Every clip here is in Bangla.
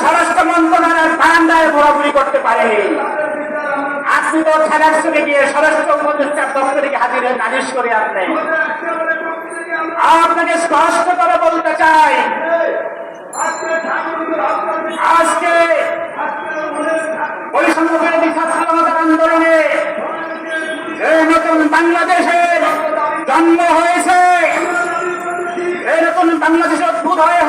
স্বরাষ্ট্র মন্ত্রণালয়ের বারান্দায় ঘোরাঘুরি করতে আপনি আপনাকে স্পষ্ট করে বলতে চাই, আজকে আন্দোলনে এই নতুন বাংলাদেশের জন্ম হয়েছে। নতুন বাংলাদেশের উদ্ভূত হয়ে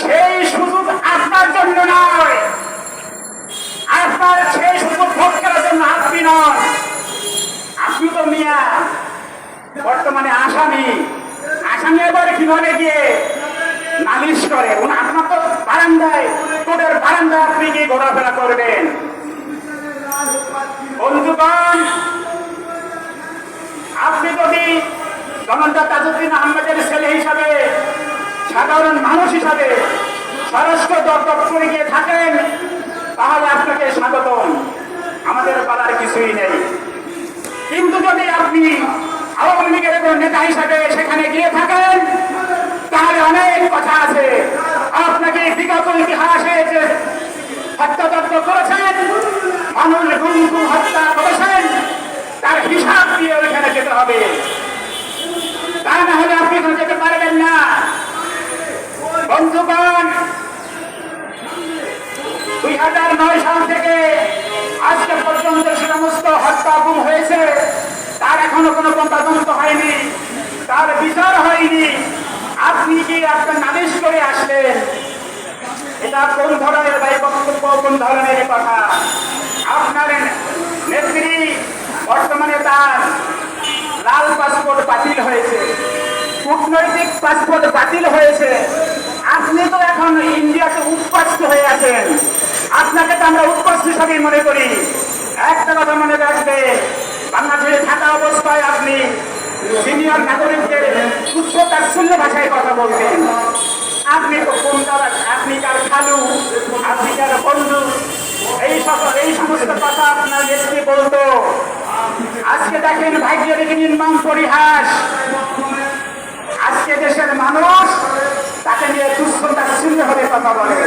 সেই সুযোগ আপনার জন্য নয়। আপনার সেই সুযোগ ভোগ করার জন্য আপনি নন। আপনি তো মিয়া। বর্তমানে আসামি। আসামি এবার কীভাবে গিয়ে নালিশ করে? আপনার তো বারান্দায় তোদের বারান্দায় আপনি গিয়ে ঘোরাফেরা করবেন। বন্ধুগণ, আপনি যদি জনতা তাজুদ্দিন আহমেদের ছেলে হিসাবে সাধারণ মানুষ হিসাবে স্বরাষ্ট্র দপ্তরে গিয়ে থাকেন, তাহলে আপনাকে স্বাগতম। আমাদের বলার কিছুই নেই। কিন্তু যদি আপনি আওয়ামী লীগের কোন নেতা হিসাবে সেখানে গিয়ে থাকেন, তাহলে অনেক কথা আছে। আপনাকে বিগত ইতিহাসে যে হত্যাযজ্ঞ করেছেন, মানুষ হত্যা করেছেন তার হিসাব দিয়ে ওইখানে যেতে হবে তা না হলে আপনি এখানে যেতে পারবেন না বন্ধুগণ দুই হাজার নয় সাল থেকে আজকে পর্যন্ত সে সমস্ত হত্যা, গুম হয়েছে। তার এখনও কোনো তদন্ত হয়নি। তার বিচার হয়নি। আপনি কি আপনার নালিশ করে আসলেন? এটা কোন ধরনের ভাই কোন ধরনের কথা? আপনার নেত্রী বর্তমানে তার লাল পাসপোর্ট বাতিল হয়েছে। কূটনৈতিক পাসপোর্ট বাতিল হয়েছে। আপনি তো এখন ইন্ডিয়াতে উৎপাষ্ট হয়ে আছেন। আপনাকে তো আমরা উৎপাষ্ট হিসাবেই মনে করি। একটা কথা মনে রাখবে বাংলাদেশে থাকা অবস্থায় আপনি সিনিয়র নাগরিকদের উচ্চ তাৎসল্য ভাষায় কথা বলবেন। আপনি তো কোন আপনি কার খালু, আপনি কার বন্ধু, এই সকল এই সমস্ত কথা আপনার নেত্রী বলতো। আজকে দেখেন ভাগ্যের দিকে নির্মম পরিহাস। আজকে দেশের মানুষ তাকে নিয়ে তুচ্ছ তাচ্ছিল্য ভাবে কথা বলে।